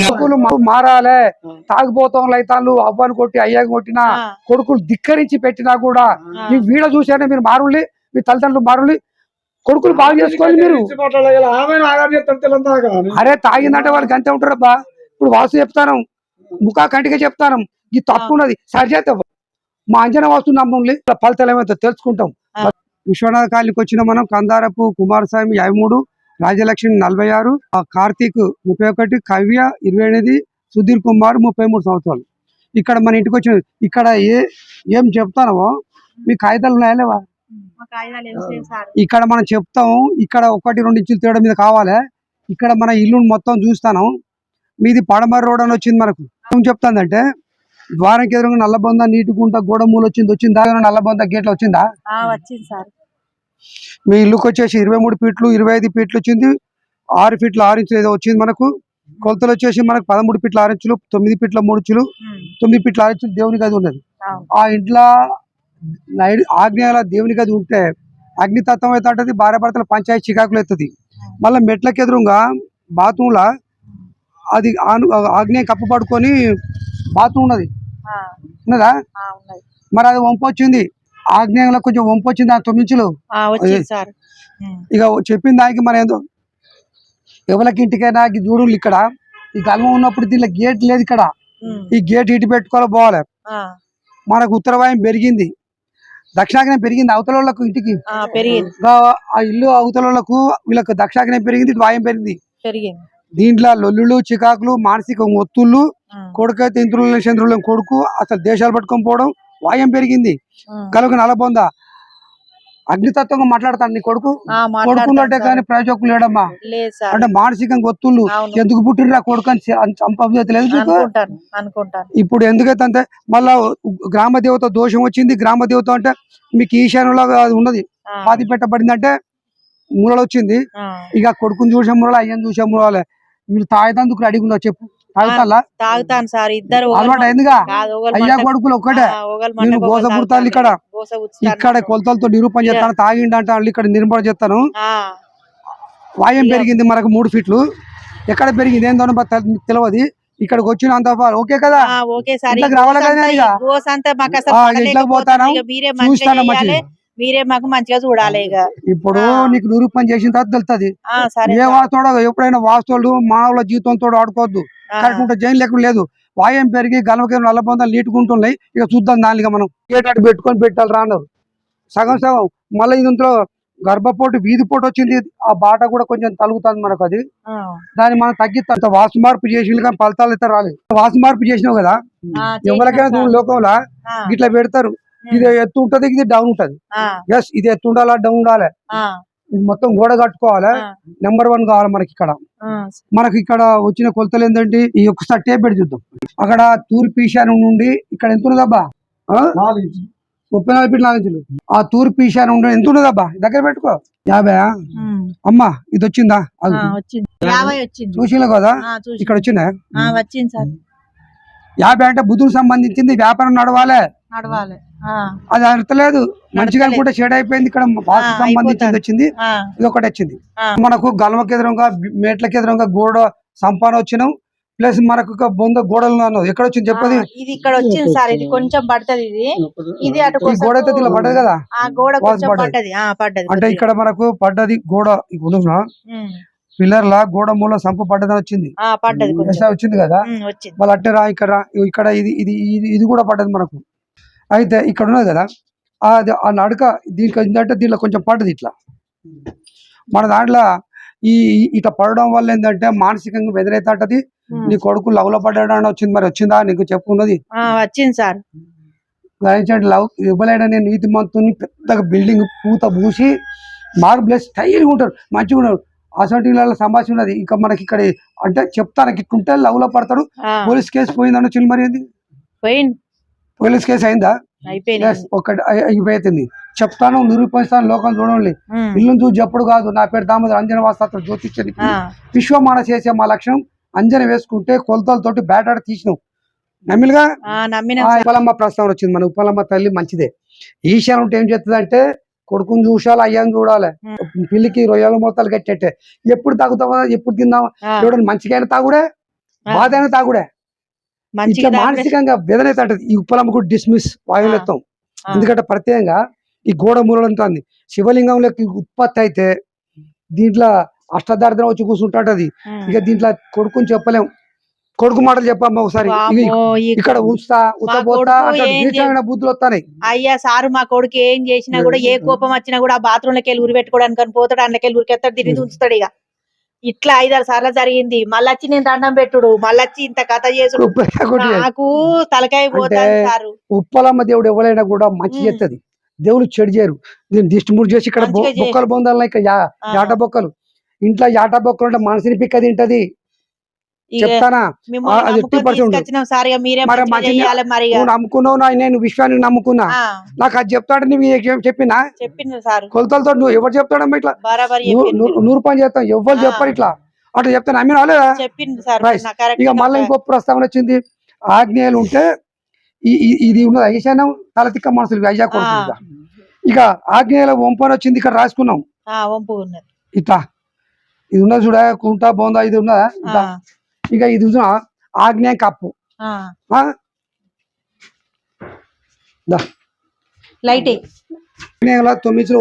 కొడుకులు మా- మారాలే తాగుబోతం లైతాళ్ళు అవ్వని కొట్టి అయ్యాని కొట్టినా. కొడుకులు ధిక్కరించి పెట్టినా కూడా ఈ వీడియో చూసానే మీరు మారులి మీ తల్లిదండ్రులు మారులి కొడుకులు బాగా చేసుకోవాలి మీరు. అరే తాగిందంటే వాళ్ళకి అంతే ఉంటారబ్బా. ఇప్పుడు వాసు చెప్తాను ముఖా కంటిగా చెప్తాను ఈ తప్పు ఉన్నది సరి చేద్దాం మా అంజనా వాస్తు నమ్మండి ఫలితాలు ఏమైతే తెలుసుకుంటాం. విశ్వనాథ కాలనీకి వచ్చిన మనం కందారపు కుమారస్వామి యాభై మూడు రాజలక్ష్మి నలభై ఆరు కార్తీక్ ముప్పై ఒకటి కవ్య ఇరవై ఎనిమిది సుధీర్ కుమార్ ముప్పై మూడు సంవత్సరాలు. ఇక్కడ మన ఇంటికి వచ్చిన ఇక్కడ ఏ ఏం చెప్తానో మీ కాగితాలు ఉన్నాయా లేవా? ఇక్కడ మనం చెప్తాం ఇక్కడ ఒకటి రెండు ఇంచులు తేడా మీద కావాలి. ఇక్కడ మన ఇల్లు మొత్తం చూస్తాను. మీది పడమర రోడ్ అని వచ్చింది మనకు. ఏం చెప్తాందంటే ద్వారంకి ఎదురుగా నల్లబొంద నీటి గుంట గోడ మూల వచ్చింది వచ్చిందా నల్లబొంద గేట్లు వచ్చిందా? వచ్చింది సార్. మీ ఇల్లుకి వచ్చేసి ఇరవై మూడు ఫీట్లు ఇరవై ఐదు ఫీట్లు వచ్చింది ఆరు ఫీట్ల ఆరు ఇంచులు ఏదో వచ్చింది మనకు. కొలతలు వచ్చేసి మనకు పదమూడు ఫీట్ల ఆరు ఇంచులు తొమ్మిది ఫీట్ల మూడు ఇంచులు తొమ్మిది ఫీట్ల ఆరు ఇంచులు దేవుని గది ఉన్నది. ఆ ఇంట్లో ఆగ్నేయాల దేవుని గది ఉంటే అగ్నితత్వం అయితే అంటది భార్య భర్తల పంచాయతీ చికాకులు ఎత్తుంది. మళ్ళీ మెట్లకి ఎదురుగా బాత్రూంలో అది ఆగ్నేయం కప్పు పడుకొని బాత్రూమ్ ఉన్నది. ఉన్నదా? మరి అది వంపు వచ్చింది ఆగ్నేయంలో కొంచెం వంపు వచ్చింది ఆ ఉమ్, ఇక చెప్పిన దానికి మన ఏందో? ఎవరికి ఇంటికైనా చూడు ఇక్కడ. ఈ గల్మ ఉన్నప్పుడు దీనిలో గేట్ లేదు ఇక్కడ. ఈ గేట్ ఇటు పెట్టుకోవాలి పోవాలి. మనకు ఉత్తరవాయం పెరిగింది. దక్షిణాగ్నేయం పెరిగింది అవతల వాళ్ళకు ఇంటికి. ఆ, పెరిగింది. ఇంకా ఆ ఇల్లు అవతల వాళ్ళకు వీళ్ళకు దక్షిణాగ్నేయం పెరిగింది ఇటు వాయం పెరిగింది. పెరిగింది. దీంట్లో లొల్లులు చికాకులు మానసిక ఒత్తుళ్ళు కొడుకైతే ఇంద్రులను చంద్రులను కొడుకు అసలు దేశాలు పట్టుకొని పోవడం వాయం పెరిగింది. కలుగు నలబొంద అగ్నితత్వంగా మాట్లాడతాను నీ కొడుకు. కొడుకున్నట్టే కానీ ప్రయోజకులు లేడమ్మా. లేదు అంటే మానసికంగా ఒత్తుళ్ళు. అవును. ఎందుకు పుట్టిర్రా కొడుకు అని చంపలేదు అనుకుంటాను ఇప్పుడు ఎందుకైతే అంతే మళ్ళా గ్రామ దేవత దోషం వచ్చింది. గ్రామ దేవత అంటే మీకు ఈశాన్యంలో అది ఉన్నది. పాతి పెట్టబడిందంటే మూలలు వచ్చింది. ఇక కొడుకుని చూసే మూలాలు అయ్యని చూసే మూలాలే. మీరు తాగేదందుకు రెడీగా ఉన్నారు చెప్పు. తాగుతాలా? తాగుతాను సార్ ఇద్దరు అలవాటు అయిందిగా? అయ్యా కొడుకులు ఒక్కటే. నేను ఒకరు గోస పుడతాను తాగుతారు. ఇక్కడ. ఇక్కడ. కొలతలతో నిరూపణ చేస్తాను. తాగిండ అంటే ఇక్కడ నిరూపణ చేస్తాను. వాయం పెరిగింది మనకు మూడు ఫీట్లు. ఎక్కడ పెరిగింది ఏందో తెలియదు ఇక్కడికి వచ్చినంత ఓకే కదా? Okay sir. ఇంట్లోకి రావాలి కదా అంతా- అంతా. ఇంట్లోకి పోతాను. చూస్తాను మీరే మాకు మంచిగా చూడాలి ఇక. ఇప్పుడు. నీకు నిరూపణ చేసిన తర్వాత తెలుస్తుంది ఏ సార్. వాస్తవుడో ఎప్పుడైనా వాస్తవులు మానవుల జీవితంతో ఆడుకోవద్దు. కరెక్ట్ ఉంటే జైలు లేకుండా లేదు. వాయం పెరిగి గలవకి నల్ల పొందాలు నీటుకుంటున్నాయి ఇక చూద్దాం దానికి మనం. ఏటాడు పెట్టుకొని పెట్టాలి రాన్నారు సగం సగం. మళ్ళీ ఇందులో గర్భపోటు వీధి పోటు వచ్చింది. ఆ బాట కూడా కొంచెం తలుగుతుంది మనకు అది. దాన్ని మనం తగ్గిస్తాం. వాసు మార్పు చేసి కానీ ఫలితాలు అయితే రాలేదు. వాసు మార్పు చేసినావు కదా? ఎవరికైనా చేసినాం. లోకంలో ఇట్లా పెడతారు. ఇది ఎత్తు ఉంటది ఇది డౌన్ ఉంటది. ఎస్ ఇది ఎత్తు ఉండాలా డౌన్ ఉండాలి. ఇది మొత్తం గోడ కట్టుకోవాలి. నెంబర్ వన్ కావాలి మనకి ఇక్కడ. మనకి ఇక్కడ వచ్చిన కొలతలు ఏంటంటే ఈ ఒకసారి టేప్ పెట్టి చూద్దాం. అక్కడ తూర్పు ఈశాన్యం నుండి ఇక్కడ ఎంత ఉన్నదబ్బా? ముప్పై నాలుగు ఫీట్ నాలుగు ఇంచులు. ఆ తూర్పు ఈశాన్యం నుండి ఎంత ఉన్నదబ్బా దగ్గర పెట్టుకో. యాభై అమ్మా ఇది వచ్చిందా? ఆ, వచ్చింది. యాభై వచ్చింది. చూసిలే కదా? ఇక్కడ వచ్చిందా? ఆ, వచ్చింది సార్. యాభై అంటే బుద్ధుకు సంబంధించింది వ్యాపారం నడవాలి. నడవాలి. అది అర్థలేదు. మంచిగా అనుకుంటే షేడ్ అయిపోయింది. ఇక్కడ వాస్తు సంబంధించింది. వచ్చింది. ఇది ఒకటి వచ్చింది. మనకు గల్మకి ఎదురుగా మేట్లకి ఎదురుగా గోడ సంపాన వచ్చినాం. ప్లస్ మనకు బొంద గోడలు అన్నది ఎక్కడ వచ్చింది చెప్పది ఇది ఇక్కడ వచ్చింది సార్. ఇది కొంచెం పడుతుంది ఇది. ఇది అటు గోడ అయితే పడ్డది కదా? పడ్డది. అంటే ఇక్కడ మనకు పడ్డది గోడ. పిల్లర్ లా గోడ మూల సంపు పడ్డదని వచ్చింది. పడ్డది ఎస్ఐ వచ్చింది కదా? వచ్చింది. మళ్ళీ అట్టే రా ఇక్కడ ఇక్కడ ఇది ఇది ఇది కూడా పడ్డది మనకు. అయితే ఇక్కడ ఉన్నది కదా అది ఆ నడక దీనికి ఏంటంటే దీనిలో కొంచెం పడ్డది ఇట్లా. మన దాంట్లో ఈ ఇట్లా పడడం వల్ల ఏంటంటే మానసికంగా బెదిరైతే ఉమ్. నీ కొడుకు లవ్లో పడ్డాడని వచ్చింది మరి వచ్చిందా నీకు చెప్పుకున్నది? వచ్చింది సార్. గ్రహించండి లవ్ ఇవ్వలేడని నీతి మంతుని పెద్దగా బిల్డింగ్ పూత పూసి మార్బుల్ స్టైల్గా ఉంటారు మంచిగా ఉంటారు అసలు సంభాషణ ఉన్నది. ఇంకా మనకి ఇక్కడ అంటే చెప్తాను ఇట్లుంటే లవ్లో పడతాడు ఆ, పోలీస్ కేసు పోయిందని చిల్ మరి ఏంది? పోయింది పోలీస్ కేసు అయిందా? అయిపోయింది ఒకటి అయి- అయిపోతుంది చెప్తాను నిరూపిస్తాను లోకం చూడండి. ఇల్లు చూసి చెప్పుడు కాదు. నా పేరు దామోదర్ అంజన వాస్తాత్ర జ్యోతిష్యని. విశ్వమాన చేసే మా లక్ష్యం అంజన వేసుకుంటే కొలతలతోటి బ్యాటాడ తీసినాం. నమ్మిలుగా ఆ, నమ్మిన ఆ ఉప్పలమ్మ ప్రస్తావన వచ్చింది. మన ఉప్పలమ్మ తల్లి మంచిదే. ఈశాన్ ఉంటే ఏం చేస్తుంది అంటే కొడుకుని చూసాలి అయ్యాన్ని చూడాలి. పిల్లికి రొయ్యల మూతలు కట్టేట్టే. ఎప్పుడు తాగుతావా? ఎప్పుడు తిందామా చూడండి మంచిగా తాగుడే? బాధ అయినా తాగుడే? ఇట్లా మానసికంగా వేదన అంటది. ఈ ఉప్పలమ్మ కూడా డిస్మిస్ వాయులత్వం. ఎందుకంటే ప్రత్యేకంగా ఈ గోడ మూలంతో శివలింగంలోకి ఉత్పత్తి అయితే దీంట్లో అష్టదార్థం వచ్చి కూర్చుంటాటది ఉమ్. ఇక దీంట్లో కొడుకుని చెప్పలేం. కొడుకు మాటలు చెప్పమ్మా ఒకసారి. ఇక్కడ నీచమైన బుద్ధులు వస్తాయి అయ్యా సారు మా కొడుకు ఏం చేసినా కూడా ఏ కోపం వచ్చినా కూడా ఆ బాత్రూమ్లోకి వెళ్ళి ఉరి పెట్టుకోవడానికి అని పోతాడు. అందులోకి ఉరికెత్తాడు తిరిగి ఉంచుతాడు ఇక. ఇట్లా ఐదారు సార్లు జరిగింది. మళ్ళొచ్చి నేను దండం పెట్టుడు. మళ్ళొచ్చి ఇంత కథ చేసుడు నాకు తలకాయ పోతాను సారు ఉప్పలమ్మ దేవుడు ఎవరైనా కూడా మంచి. చేస్తుంది దేవుడు చెడు చేయరు. దీన్ని దిష్టి ముడి చేసి ఇక్కడ బొక్కలు బొందాలి ఇక యా- ఆ. యాట బొక్కలు. ఇంట్లో యాట బొక్కలు అంటే మనసుని పిక్క తింటది. చెప్తానా? అది నమ్ముకొని 50% తీసుకొచ్చినాం సార్ ఇక మీరే మరి మంచిగా మంచిగా- చెయ్యాలి మరి ఇక. నువ్వు నమ్ముకున్నావు నా- నేను విశ్వాన్ని నమ్ముకున్నా. నాకు అది చెప్తాడు నువ్వు ఏం చెప్పినా? కొలతలతో నువ్వు ఎవరు చెప్తాడమ్మా ఇట్లా? నూరు పని చేస్తాం ఎవరు. చెప్పరు ఇట్లా? అట్లా చెప్తాను అమ్మినా ఇక మళ్ళీ ఇంకో ప్రస్తావన వచ్చింది. ఆగ్నేయాలు ఉంటే ఇది ఉన్నది. ఈశాన్యం తల తిక్క మనసులు అయ్యా ఇక. ఆగ్నేయాల వంపని వచ్చింది ఇక్కడ రాసుకున్నాం. ఇట్లా. ఇది ఉన్నది చూడ కుంట బొంద ఇది ఉన్నదా? ఆ, ఇట్లా. ఇక ఇది ఉన్న ఆగ్నేయ కప్పు ఆ. ఆ? దా. లైట్ ఎయ్. ఆగ్నేయంలో తొమ్మిది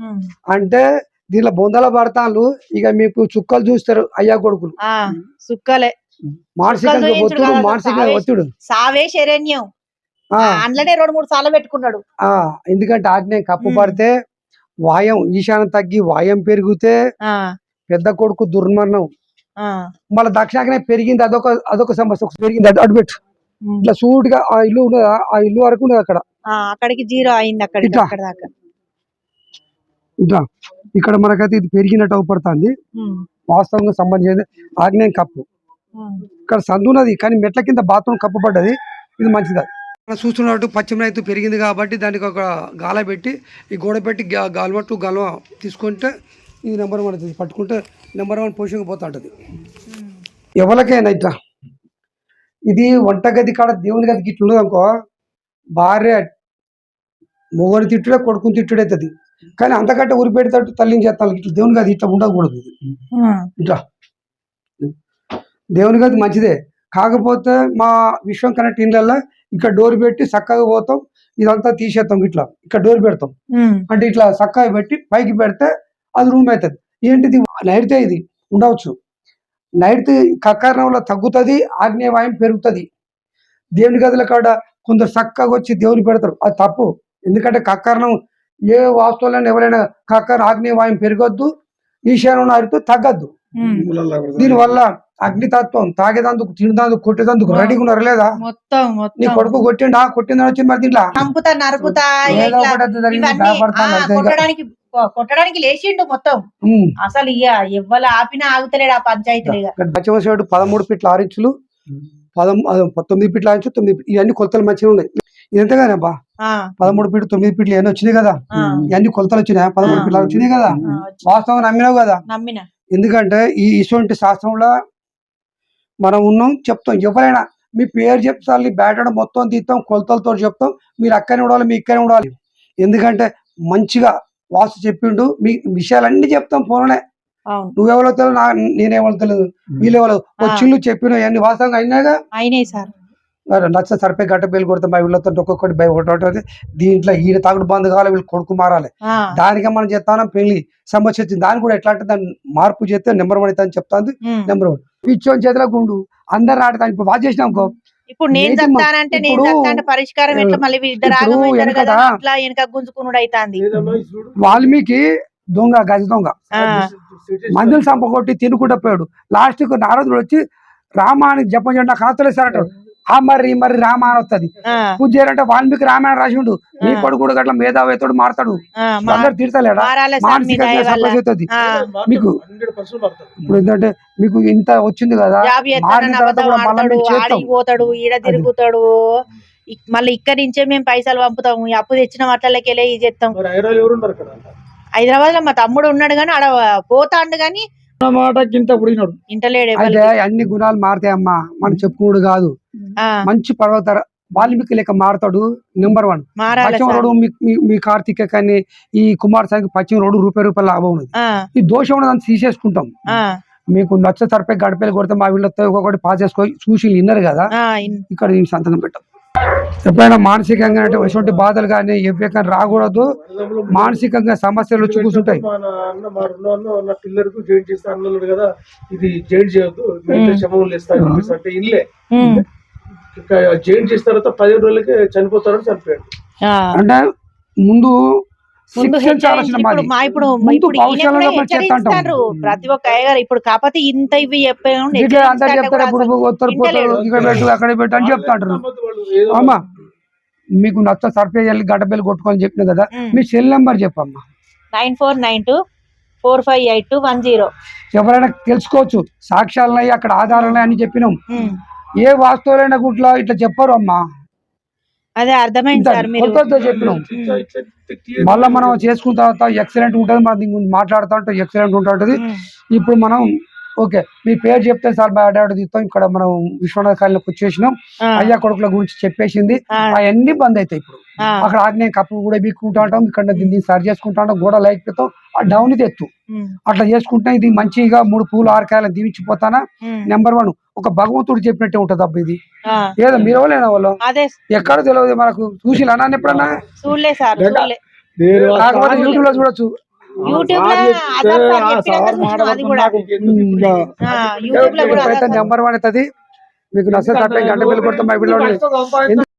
ఉమ్. అంటే దీనిలో బొందల పడతాను ఇక మీకు చుక్కలు చూస్తారు అయ్యా కొడుకులు మానసికంగా చూయించుడు ఒత్తిడి మానసిక సావే- ఒత్తిడి సావే శరణ్యం అందులోనే రెండు మూడు సార్లు పెట్టుకున్నాడు ఆ, ఎందుకంటే ఆగ్నేయం కప్పు. పడితే వాయం ఈశాన్యం తగ్గి వాయం పెరిగితే పెద్ద కొడుకు దుర్మరణం మళ్ళీ దక్షిణాగ్నేయం పెరిగింది అదొక అదొక సమస్య పెరిగింది అటు పెట్టు. ఇట్లా సూటిగా ఆ ఇల్లు ఉన్నదా ఆ ఇల్లు వరకు ఉన్నది అక్కడ. అక్కడికి జీరో అయింది. అక్కడ ఇట్లా. ఇక్కడ మనకైతే ఇది పెరిగినట్టు అవుపడుతుంది. వాస్తవంగా సంబంధించింది ఆగ్నేయం కప్పు. ఇక్కడ సందు ఉన్నది కానీ మెట్ల కింద బాత్రూమ్ కప్పు పడ్డది ఇది మంచిది మనం చూస్తున్నట్టు పశ్చిమ రైతు పెరిగింది కాబట్టి దానికి ఒక గాల పెట్టి ఈ గోడ పెట్టి గా- గాల్వ టు గాల్వ తీసుకుంటే ఇది నెంబర్ వన్ అవుతుంది పట్టుకుంటే నెంబర్ వన్ పొజిషన్కి పోతా ఉంటుంది ఎవరికైనా ఇట్లా. ఇది వంటగది కాడ దేవుని గదికి ఇట్లా ఉన్నది అనుకో భార్య మొగని తిట్టుడే కొడుకుని తిట్టుడే అవుతుంది కానీ అంతకంటే ఊరి పెడతాడు తల్లిని చేస్తాను ఇట్లా దేవుని గది ఇట్లా ఉండకూడదు ఇది. ఇట్లా. దేవుని గది మంచిదే. కాకపోతే మా విశ్వం కనెక్ట్ ఇళ్ళల్లో ఇక్కడ డోర్ పెట్టి చక్కగా పోతాం ఇదంతా తీసేస్తాం ఇట్లా. ఇక్కడ డోర్ పెడతాం. అంటే ఇట్లా చక్కగా పెట్టి పైకి పెడితే అది రూమ్ అవుతుంది. ఏంటిది? నైట్తే ఇది. ఉండవచ్చు. నైట్ కక్కరణంలో తగ్గుతుంది ఆగ్నేయ వాయువు పెరుగుతుంది. దేవుని గదుల కాడ కొందరు చక్కగా వచ్చి దేవుని పెడతారు. అది తప్పు. ఎందుకంటే కక్కరణం ఏ వాస్తువులను ఎవరైనా కక్కర ఆగ్నేయ వాయువు పెరగొద్దు ఈశాన్యం అరితో తగ్గద్దు. దీనివల్ల అగ్నితత్వం తాగేదందుకు తినదందుకు కొట్టేదందుకు రెడీగా ఉన్నారు లేదా? మొత్తం నీ కొడుకు కొట్టిండా? కొట్టిందని వచ్చింది మరి దీంట్లో? కొట్టడానికి లేచిండు మొత్తం. అసలు ఇక ఎవ్వరు ఆపినా ఆగుతలేడు ఆ పంచాయతీలు ఇక ఇక్కడ పశ్చిమ సైడ్ పదమూడు ఫీట్ల ఆరు ఇంచులు పదం తొమ్మిది ఫీట్ల ఆరు ఇంచులు తొమ్మిది ఇవన్నీ కొలతలు మంచిగా ఉన్నాయి. ఇది ఎంతగానే బా ఆ, పదమూడు ఫీట్లు తొమ్మిది ఫీట్లు ఇవన్నీ వచ్చినాయి కదా? ఇవన్నీ కొలతలు వచ్చినాయి? పదమూడు. ఫీట్లు వచ్చినాయి కదా? వాస్తవం నమ్మినావు కదా? నమ్మిన. ఎందుకంటే ఈ ఇటువంటి శాస్త్రంలో మనం ఉన్నాం చెప్తాం. ఎవరైనా మీ పేరు చెప్తాను బ్యాటర్ మొత్తం తీస్తాం కొలతలతో చెప్తాం. మీరు అక్కనే ఉండాలి మీ ఇక్కనే ఉండాలి. ఎందుకంటే మంచిగా వాస్తు చెప్పిండు. మీ విషయాలన్నీ చెప్తాం ఫోన్లోనే అవును. నువ్వెవరో తెలియదు నా నేనేవరో తెలియదు వీళ్ళెవరో. వచ్చిళ్ళు చెప్పిన అన్ని వాస్తవంగా అయినాగా అయినాయి సార్. నచ్చ సరిపోయి గట్ట బేలు కొడతాం మా వీళ్ళతో ఒక్కొక్కటి భయ ఒకటి దీంట్లో ఈయన తాగుడు బంద్ కావాలి వీళ్ళు కొడుకు మారాలి. దానికే మనం చేస్తాం పెళ్ళి. సమస్య వచ్చింది. దాన్ని కూడా ఎట్లా అంటే దాన్ని మార్పు చేస్తే నెంబర్ వన్ అవుతుంది చెప్తాను ఉమ్. Number one. పిచ్చోని చేతిలో గుండు. అందరు ఆడతాను ఇప్పుడు వాచ్ చేసినాం ఇప్పుడు నేను చెప్తానంటే నేను చెప్తానంటే పరిష్కారం ఎట్లా? మళ్ళీ ఇద్దరు కదా అట్లా వెనక గుంజుకునుడు అవుతుంది వాల్మీకి దొంగ గజ దొంగ. మందులు సంపకొట్టి తినుకుంటూ పోయాడు. లాస్ట్కు నారదుడు వచ్చి రామాని జపం చేయడం నాకు ఆతలే సార్ అంటాడు. ఆ మరి మరి రామ అని వస్తుంది పూజ చేయాలంటే వాల్మీకి రామాయణ రాసిండు నీ ఆ. కొడుకు కూడా గట్ల మేధావేతుడు మారతాడు. అందరు తీర్చలేడా మానసిక అవుతుంది మీకు ఇప్పుడు ఏంటంటే మీకు ఇంత వచ్చింది కదా పోతాడు ఈడ తిరుగుతాడు. మళ్ళీ ఇక్కడి నుంచే మేము పైసలు పంపుతాము. ఈ అప్పు తెచ్చిన వాటికి వెళ్ళి ఇది చేస్తాం. హైదరాబాద్లో మా తమ్ముడు ఉన్నాడు కానీ ఆడ పోతాండు కానీ మాట గింత అయితే అన్ని గుణాలు మారుతాయమ్మా మనం చెప్పుకోడు కాదు. మంచి పర్వత వాల్మీకి లెక్క మారుతాడు నెంబర్ వన్. పశ్చిమ. రోడ్డు మీ- కార్తీక కానీ ఈ కుమార్ సాయికి పశ్చిమ రోడ్డు రూపాయి రూపాయల లాభం ఉన్నది. ఈ దోషం ఉన్నదాన్ని తీసేసుకుంటాం. మీకు నచ్చ సరిపోయి గడిపేలు కొడితే మా వీళ్ళతో ఒక్కొక్కటి పాస్ చేసుకొని చూసి విన్నారు కదా. ఇక్కడ సంతకం పెట్టాం. ఎప్పుడైనా మానసికంగా అంటే ఎటువంటి బాధలు కానీ ఎవ్వకం రాకూడదు. మానసికంగా సమస్యలు వచ్చి కూర్చుంటాయి. నా పిల్లలకు జాయిన్ చేస్తా అన్నాడు కదా ఇది జాయిన్ చేయొద్దు అంటే ఇల్లే. జాయిన్ చేసిన తర్వాత పదిహేను రోజులకి చనిపోతారని చనిపోయాడు. ఆ. అంటే ముందు ఇప్పుడు ప్రతి ఒక్క అయ్యగారు ఇప్పుడు కాకపోతే ఇంత ఇవి అక్కడ పెట్టు అని చెప్తా ఉంటారు నమ్మద్దు వాళ్ళు ఏదో అమ్మా మీకు నచ్చ సర్పే వెళ్ళి గడ్డబెల్లి కొట్టుకొని చెప్పిన కదా. మీ సెల్ నెంబర్ చెప్పమ్మా. Nine four nine two four five eight two one zero. ఎవరైనా తెలుసుకోవచ్చు సాక్ష్యాలు ఉన్నాయి అక్కడ ఆధారాలు ఉన్నాయి అని చెప్పినాం. ఏ వాస్తవులైన గుట్లా ఇట్లా చెప్పరు అమ్మా. అదే అర్థమైంది సార్ మీరు. చెప్పినాం. మళ్ళీ మనం చేసుకున్న తర్వాత ఎక్సలెంట్ ఉంటుంది మనం మాట్లాడుతూ ఉంటే ఎక్సలెంట్ ఉంటుంది. ఉమ్, ఇప్పుడు మనం ఓకే మీ పేరు చెప్తే సార్ డాడీ తీస్తాం ఇక్కడ మనం విశ్వనాథ కాలనీకి వచ్చేసినాం. అయ్యా కొడుకుల గురించి చెప్పేసింది. అవన్నీ బంద్ అవుతాయి ఇప్పుడు. అక్కడ ఆగ్నేయ కప్పులు కూడా బీక్కుంటా ఉంటాం ఇక్కడ దీన్ని సరి చేసుకుంటా ఉంటాం గోడ లేకపోతాం ఆ డౌన్ ఇది ఎత్తు. అట్లా చేసుకుంటే ఇది మంచిగా మూడు పూలు ఆరు కాయలు దీవించిపోతానా? నెంబర్ వన్ ఒక భగవంతుడు చెప్పినట్టే ఉంటుంది అబ్బా ఇది. ఆ, ఏదో మీరు లేనా వాళ్ళు ఎక్కడ తెలియదు మనకు. చూసి అన్నాను ఎప్పుడన్నా? కాకపోతే యూట్యూబ్లో చూడొచ్చు. నెంబర్ వన్ అవుతుంది. మీకు నచ్చ తప్ప గంట బిల్లు కొడతాం మా